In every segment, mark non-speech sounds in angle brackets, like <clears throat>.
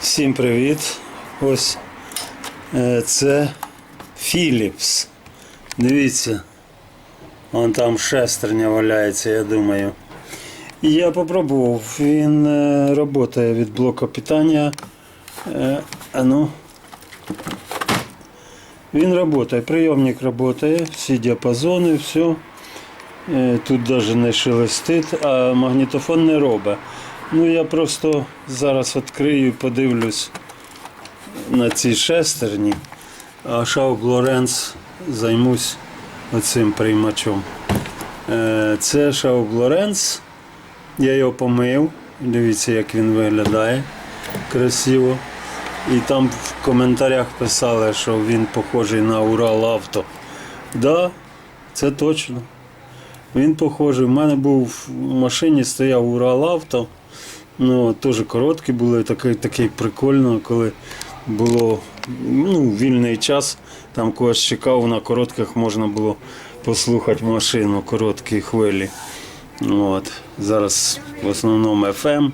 Всім привіт! Ось е, це Philips. Дивіться, вон там шестерня валяється, я думаю. Я попробував, він е, працює від блоку питання. Е, а ну. Він працює, прийомник працює, всі діапазони, все. Е, Тут навіть не шелестить, а магнітофон не робить. Ну я просто зараз відкрию і подивлюсь на ці шестерні, а Шауб Лоренц займусь оцим приймачом. Е, Це Шауб Лоренц. Я його помив. Дивіться, як він виглядає красиво. І там в коментарях писали, що він похожий на Урал Авто. Да, це точно. Він похожий. У мене був в машині стояв Урал Авто. Ну, теж короткі були, такий, такий прикольно, коли було ну, вільний час, там когось чекав, на коротких можна було послухати машину, короткі хвилі. От. Зараз в основному FM.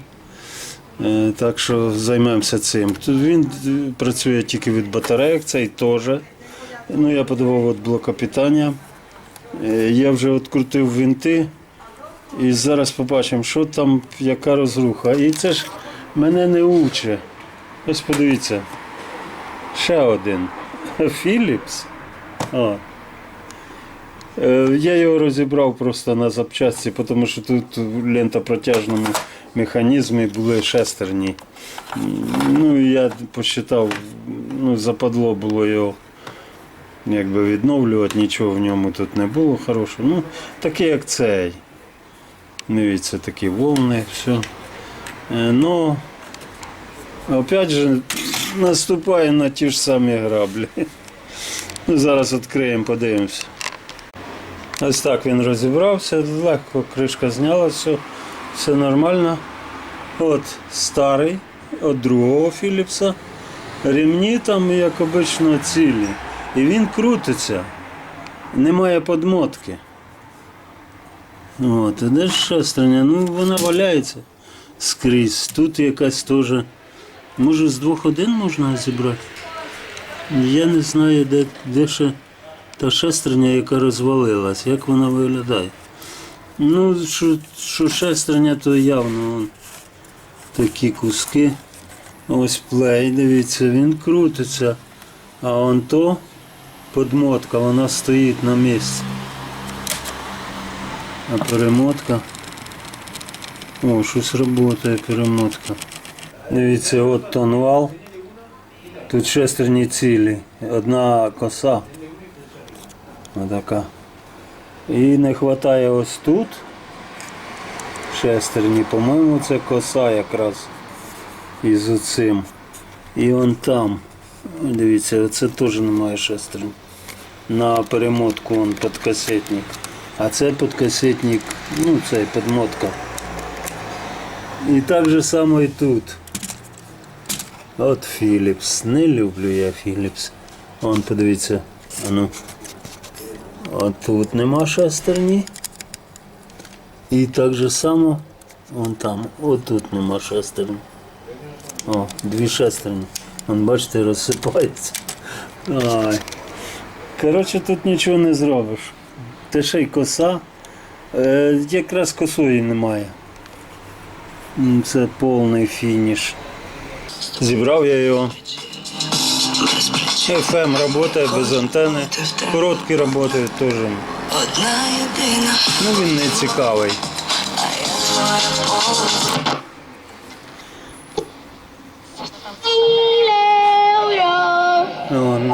Е, Так що займемося цим. Він працює тільки від батарейок, цей теж. Ну, я подавав від блока питання. Е, Я вже відкрутив винти. І зараз побачимо, що там, яка розруха. І це ж мене не уче. Ось подивіться. Ще один. <laughs> Philips. О. Е, Я його розібрав просто на запчасті, тому що тут в лентопротяжному механізмі були шестерні. Ну я посчитав, ну, западло було його якби відновлювати, нічого в ньому тут не було хорошого. Ну, такий як цей. Дивіться, такі волни, все. Ну, опять же, наступає на ті ж самі граблі. Ну, зараз відкриємо, подивимося. Ось так він розібрався, легко кришка зняла, все, все нормально. От старий, от другого Філіпса. Ремні там, як обично, цілі. І він крутиться. Немає подмотки. От, а де ж шестерня? Ну вона валяється скрізь. Тут якась теж. Може з двох один можна зібрати? Я не знаю, де, де ще та шестерня, яка розвалилась, як вона виглядає. Ну, що, що шестерня, то явно вон, такі куски. Ось плей, дивіться, він крутиться. А он то подмотка, вона стоїть на місці. А перемотка. О, щось працює перемотка. Дивіться, от тонвал. Тут шестерні цілі. Одна коса. Отака. І не вистачає ось тут. Шестерні, по-моєму, це коса якраз із оцим. І он там. Дивіться, це теж немає шестерні. На перемотку он подкасетник. А це подкасетник, ну цей подмотка. І так же само і тут. От Philips. Не люблю я Philips. Вон подивіться. А ну. От тут нема шестерні. І так же само вон там. От тут нема шестерні. О, дві шестерні. Вон бачите, розсипається. Ай. Коротше, тут нічого не зробиш. Те ще й коса. Е, якраз косої немає. Це повний фініш. Зібрав я його. FM працює без антени. Короткі працюють теж. Ну він не цікавий.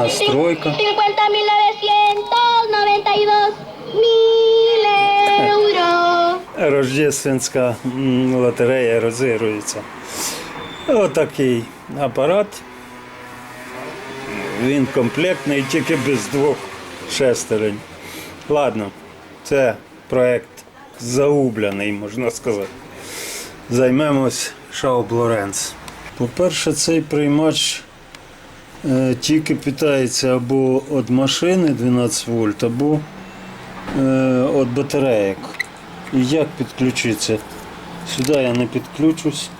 настройка. 50.992 euros. Рождественська лотерея розігрується. Отакий апарат. Він комплектний, тільки без двох шестерень. Ладно, це проект загублений, можна сказати. Займемось Шауб Лоренц. По-перше, цей приймач е, тільки питається або від машини 12 вольт, або від батареїк. І як підключитися? Сюди я не підключусь.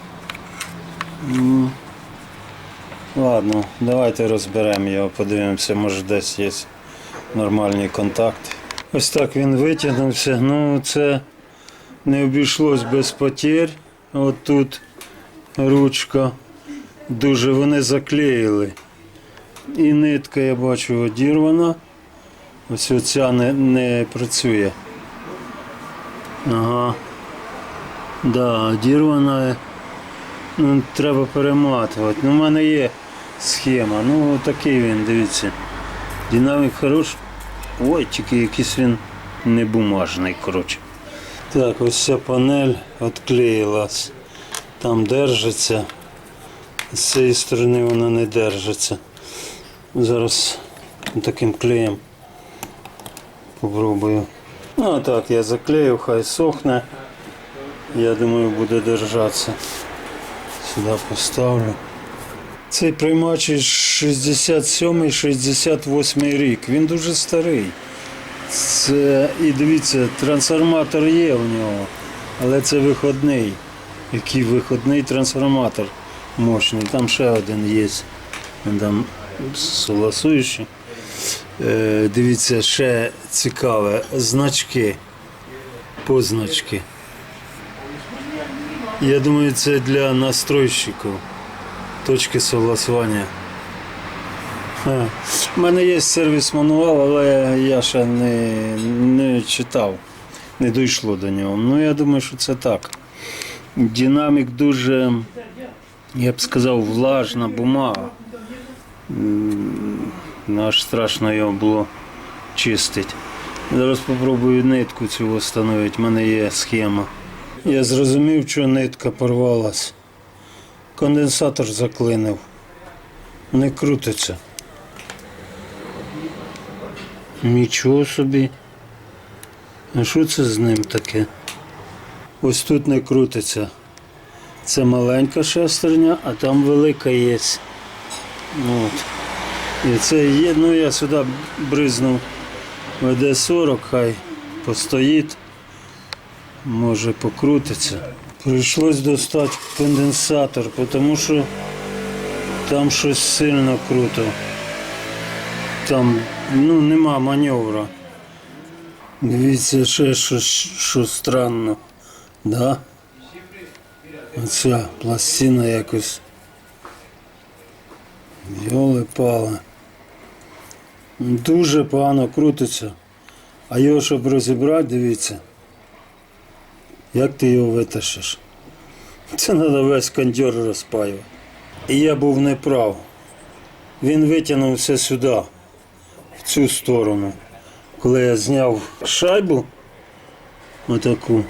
Ладно, давайте розберемо його, подивимося, може десь є нормальні контакти. Ось так він витягнувся. Ну, це не обійшлось без потерь. От тут ручка. Дуже вони заклеїли. І нитка, я бачу, одірвана. Ось оця не, не працює. Ага. Да, одірвана. Ну, треба перематувати. Ну, в мене є схема. Ну, такий він, дивіться. Динамік хороший. Ой, тільки якийсь він не бумажний, коротше. Так, ось ця панель відклеїлась. Там держиться. З цієї сторони вона не держиться. Зараз таким клеєм попробую. Ну а так, я заклею, хай сохне. Я думаю, буде держатися. Сюди поставлю. Цей приймач із 67-68 рік. Він дуже старий. Це, і дивіться, трансформатор є у нього, але це виходний. Який виходний трансформатор мощний. Там ще один є. Там согласуючий. Е, дивіться, ще цікаве. Значки. Позначки. Я думаю, це для настройщиків. Точки согласування. У мене є сервіс мануал, але я ще не, не читав, не дійшло до нього. Ну я думаю, що це так. Динамік дуже, я б сказав, влажна бумага. М, Аж страшно його було чистити. Зараз спробую нитку цю встановити. У мене є схема. Я зрозумів, що нитка порвалась. Конденсатор заклинив. Не крутиться. Нічого собі. А що це з ним таке? Ось тут не крутиться. Це маленька шестерня, а там велика є. От. І це є, ну я сюди бризнув ВД-40, хай постоїть, може покрутиться. Прийшлось достати конденсатор, тому що там щось сильно круто. Там ну, нема маневра. Дивіться, ще що, що странно. Да? Оця пластина якось. Йоли пали. Дуже погано крутиться. А його, щоб розібрати, дивіться. Як ти його витащиш? Це треба весь кондьор розпаювати. І я був неправ. Він витягнувся сюди, в цю сторону. Коли я зняв шайбу, отаку,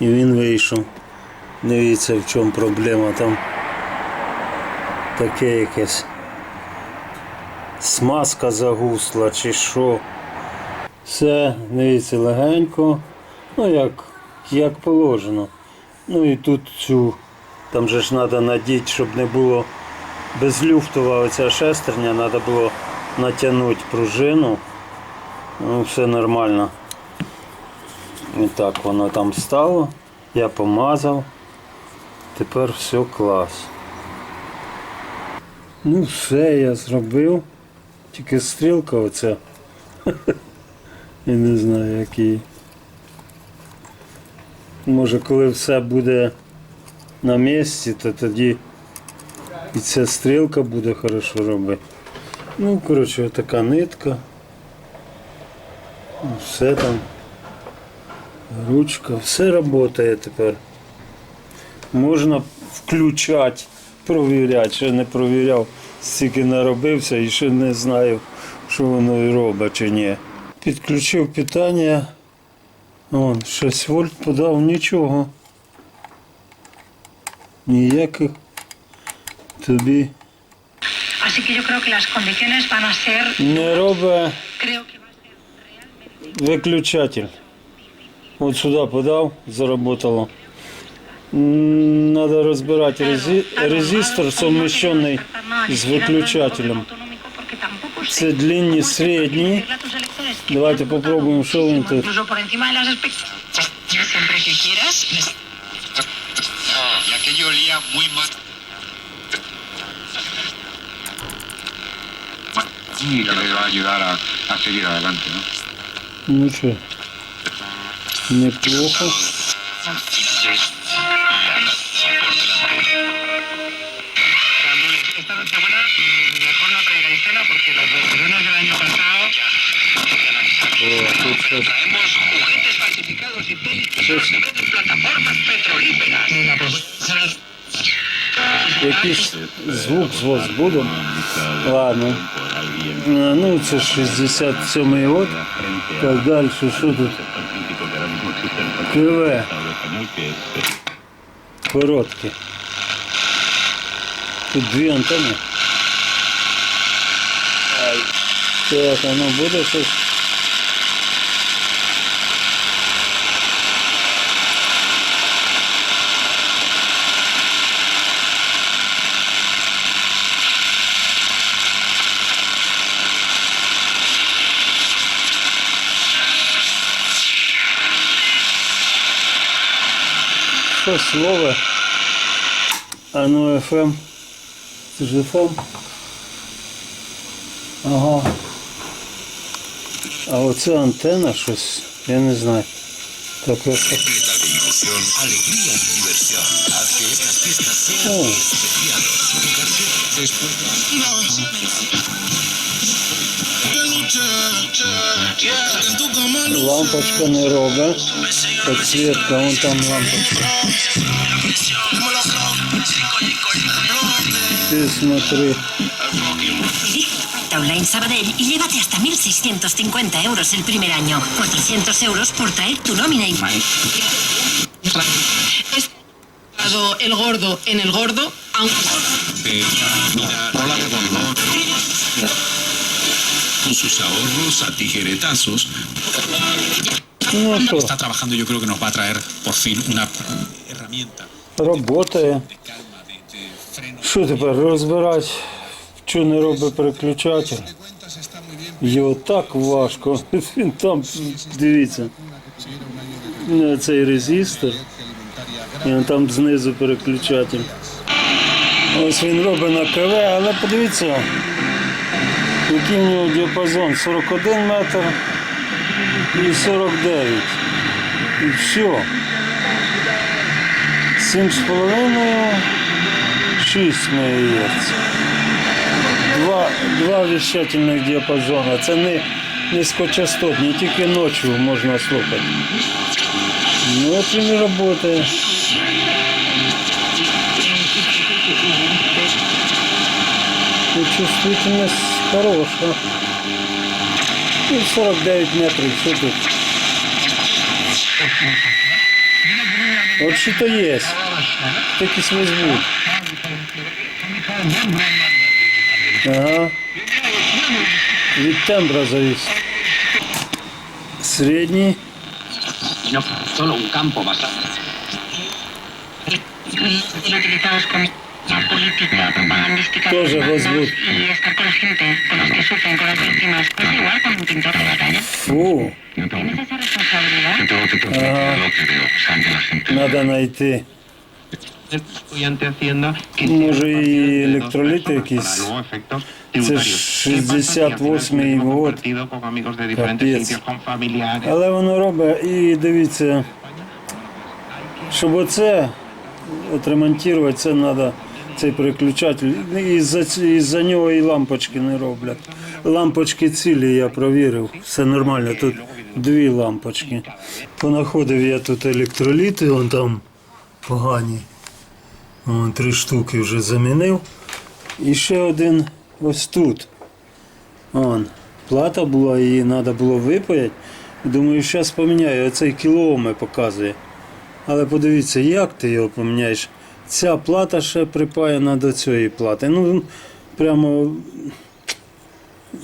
і він вийшов. Дивіться, в чому проблема там. Таке якесь. Смазка загусла чи що. Все, дивіться, легенько. Ну як, як положено. Ну і тут цю, там же ж треба надіти, щоб не було безлюфтова оця шестерня, треба було натягнути пружину. Ну, все нормально. І так воно там стало. Я помазав. Тепер все клас. Ну все я зробив. Тільки стрілка оця. <laughs> Я не знаю який. Може коли все буде на місці, то тоді і ця стрілка буде хорошо робити. Ну, коротше, така нитка. Ну, Все там. Ручка, все працює тепер. Можна включати, провіряти, ще не провіряв, стільки наробився і ще не знаю, що воно і робить чи ні. Підключив питання. Вон, 6 вольт подав, нічого. Ніяких тобі не робить виключатель. От сюди подав, заработало. М, Надо розбирати резі... резистор, совмещений з виключателем. Це длинні, середні. Давайте попробуємо, що він тут. Incluso por encima Traemos juguetes falsificados y técnicos щось de plataformas petrolíferas. Якийсь звук з вас буде? Ладно. А, Ну, це 67-й год. Так далі, що тут? КВ. Короткі. Тут дві антенни. Ай. Так, воно буде щось. Що слово? А ну FM. Це ж FM. Ага. А оце антенна щось, я не знаю. Так, я лампочка не робить. Підсвітка, вон там лампочка. Ти смотри. Online Sabadell y llévate hasta 1.650 euros el primer año. 400 euros por traer tu nómina y... dado el gordo en el gordo, aunque Hola, Con sus ahorros a tijeretazos, Ну що, está trabajando yo creo que nos va a traer por fin una herramienta freno. Що тепер розбирати, що не робить переключатель? Його так важко. Він там, дивіться, цей резистор. І он там знизу переключатель. Ось він робить на КВ, але подивіться, який в нього діапазон 41 метр і 49. І все. 7,5 6 МГц. Два, два вещательних діапазони. Це не низькочастотні, тільки ночі можна слухати. Ну от він працює. І чувствительність хороша. Ну, 49 метрів, що тут? От що то є. Такий свій звук. Ага. Від тембра зависит. Средний. no solo un campo bastante. Política propagandística Тоже de los voz bandos y estar con la gente, con los que sufren, con las víctimas. Es igual con un pintor de la calle. Фу. ¿Tienes esa responsabilidad? Ага. Надо найти. estudiante haciendo que Може і електроліти якісь. Це ж 68-й год. Капець. Але воно робить і дивіться, щоб оце отремонтувати, це треба цей переключатель. І за, і за нього і лампочки не роблять. Лампочки цілі я провірив, все нормально. Тут дві лампочки. Понаходив я тут електроліти, вон там погані. Вон три штуки вже замінив. І ще один ось тут. Вон, плата була, її треба було випаяти. Думаю, зараз поміняю. Оцей кілооми показує. Але подивіться, як ти його поміняєш. Ця плата ще припаяна до цієї плати. Ну, прямо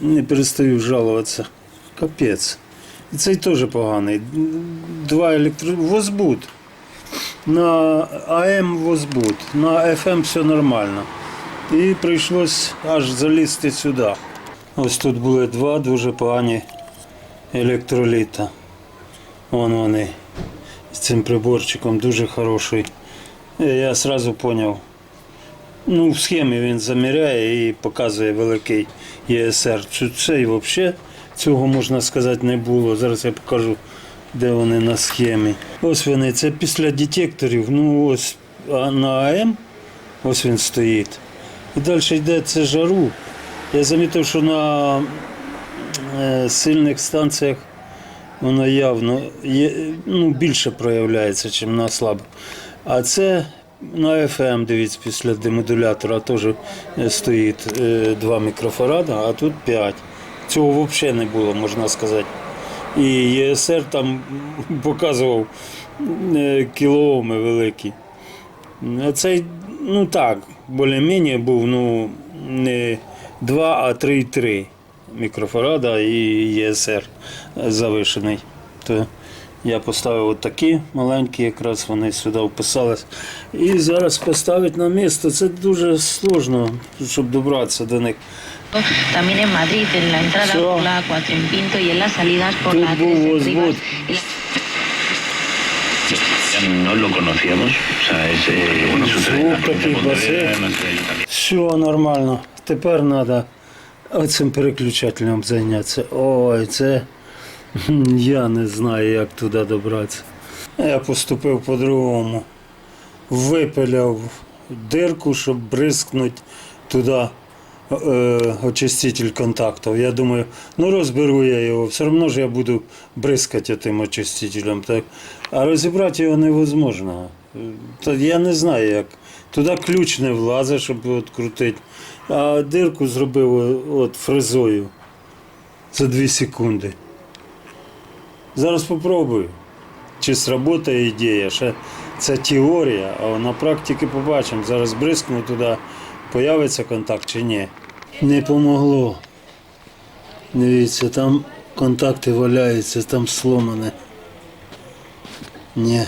не перестаю жалуватися. Капець. І цей теж поганий. Два електро... Возбуд. На АМ возбуд, на FM все нормально. І прийшлось аж залізти сюди. Ось тут були два дуже погані електроліта. Вон вони. З цим приборчиком дуже хороший. І Я одразу зрозумів, Ну, в схемі він заміряє і показує великий ЄСР. Цю- Цей взагалі цього можна сказати не було. Зараз я покажу, де вони на схемі. Ось вони, це після детекторів. Ну ось на АМ, ось він стоїть. І далі йде це жару. Я замітив, що на е, сильних станціях воно явно є, ну, більше проявляється, ніж на слабих. А це на FM, дивіться, після демодулятора теж е, стоїть е, 2 мікрофарада, а тут 5. Цього взагалі не було, можна сказати. І ЄСР там <laughs> показував е, кілооми великі. А цей, ну так, більш-менш був ну, не 2, а 3,3 мікрофарада і ЄСР завишений. Я поставив отакі маленькі, якраз вони сюди вписались. І зараз поставити на місце. Це дуже сложно, щоб добратися до них. También en Madrid, en la entrada por la Cuatro en Pinto y en las salidas por Тут la 3 en. No lo conocíamos, o sea, es, eh, bueno, баси. Все нормально. Тепер треба оцим переключателем зайнятися. Ой, це <laughs> я не знаю, як туди добратися. Я поступив по-другому. Випиляв дирку, щоб бризкнути туди е, очиститель контактів. Я думаю, ну розберу я його, все одно ж я буду бризкати тим очистителем. Так. А розібрати його невозможно. Та я не знаю як. Туди ключ не влазить, щоб відкрутити. А дирку зробив от фрезою за 2 секунди. Зараз спробую. Чи сработає ідея. Ще це теорія, а на практиці побачимо. Зараз бризкну туди, появиться контакт чи ні. Не помогло. Дивіться, там контакти валяються, там сломане. Ні.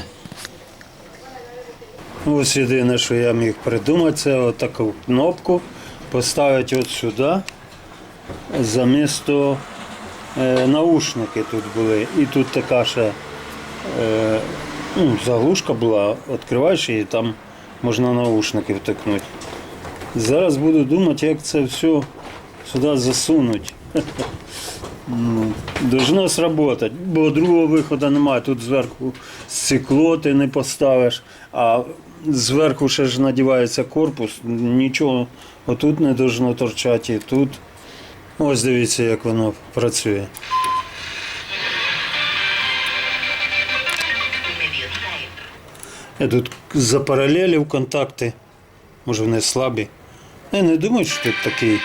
Ось єдине, що я міг придумати, це отаку кнопку поставити от сюди. Замісто наушники тут були. І тут така ще е, ну, заглушка була, відкриваєш і там можна наушники втикнути. Зараз буду думати, як це все сюди засунути. Ну, Должно сработати, бо другого виходу немає. Тут зверху стекло ти не поставиш, а зверху ще ж надівається корпус, нічого отут не должно торчати і тут. Ось дивіться, як воно працює. Я тут запаралелів контакти, може вони слабі. Я не думаю, що тут такий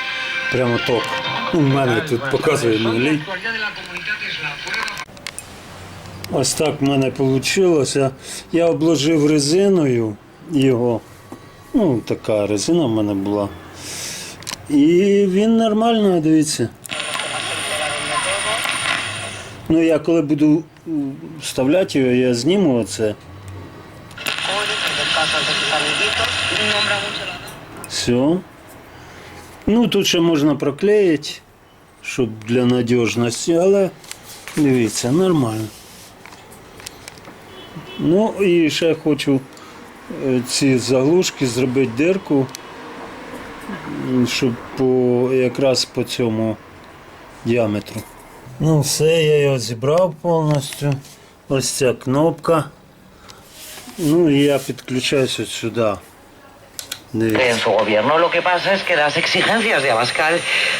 прямо ток. Ну, в мене тут показує нулі. Ось так в мене вийшло. Я обложив резиною його. Ну, така резина в мене була. І він нормально, дивіться. Ну, я коли буду вставляти його, я зніму оце. Все. Ну, тут ще можна проклеїти, щоб для надіжності, але дивіться, нормально. Ну і ще хочу е, ці заглушки зробити дирку, щоб по, якраз по цьому діаметру. Ну все, я його зібрав повністю. Ось ця кнопка. Ну і я підключаюся сюди. En su gobierno. Lo que pasa es que las exigencias de Abascal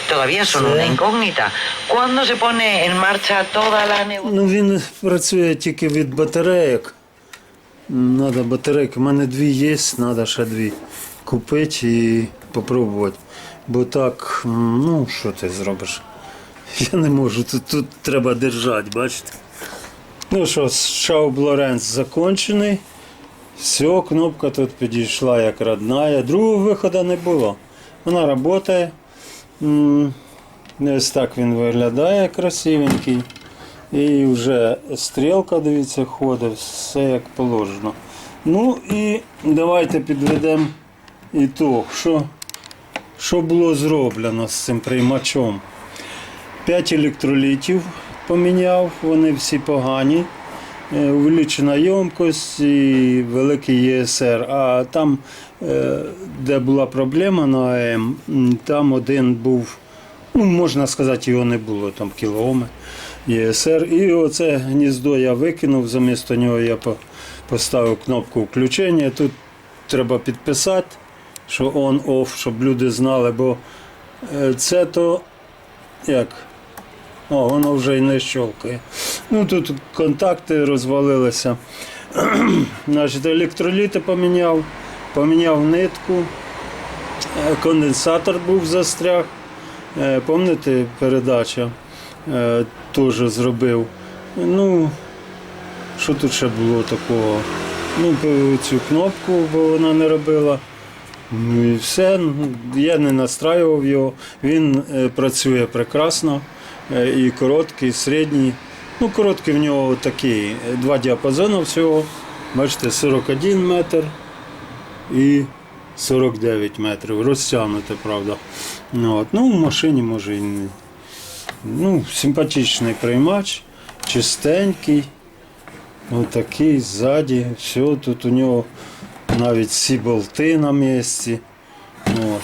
todavía son Sí. una incógnita. ¿Cuándo se pone en marcha toda la negociación? Ну він працює тільки від батарейок. Надо батарейки. У мене дві є, треба ще дві купити і спробувати. Бо так, ну що ти зробиш? Я не можу, тут, тут треба держати, бачите? Ну що, Шауб Лоренц закончений. Все, кнопка тут підійшла як родная. Другого виходу не було. Вона працює. Ось так він виглядає красивенький. І вже стрілка, дивіться, ходить, все як положено. Ну і давайте підведемо ітог, що, що було зроблено з цим приймачом. 5 електролітів поміняв, вони всі погані. е, увеличена ємкость і великий ЄСР. А там, е, де була проблема на АМ, там один був, ну можна сказати, його не було, там кіломи ЄСР. І оце гніздо я викинув, замісто нього я поставив кнопку включення. Тут треба підписати, що on-off, щоб люди знали, бо е, це то як. О, воно вже й не щолкає. Ну тут контакти розвалилися. <clears throat> Значить, електроліти поміняв, поміняв нитку, Е, конденсатор був застряг. Е, Пам'ятаєте, передача теж зробив. Ну, що тут ще було такого? Ну, цю кнопку, бо вона не робила. Ну і все. Ну, Я не настраював його. Він е, працює прекрасно. Е, і короткий, і середній. Ну, короткий в нього такий. е, Два діапазони всього. Бачите, 41 метр і 49 метрів. Розтягнуте, правда. Ну, от. ну в машині може і не. Ну, симпатичний приймач, чистенький. Отакий ззаді. Все, тут у нього навіть всі болти на місці. От.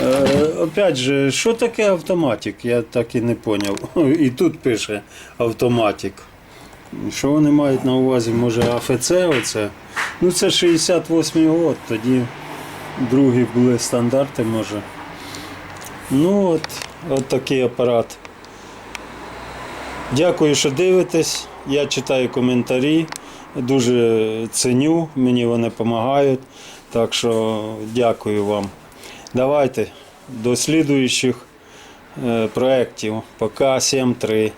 Е, опять же, що таке автоматик? Я так і не зрозумів. <laughs> І тут пише автоматик. Що вони мають на увазі? Може АФЦ оце? Ну це 68 год, тоді другі були стандарти, може. Ну от, от такий апарат. Дякую, що дивитесь. Я читаю коментарі, дуже ценю, мені вони допомагають. Так що дякую вам. Давайте до слідуючих е, проєктів. Пока 7-3.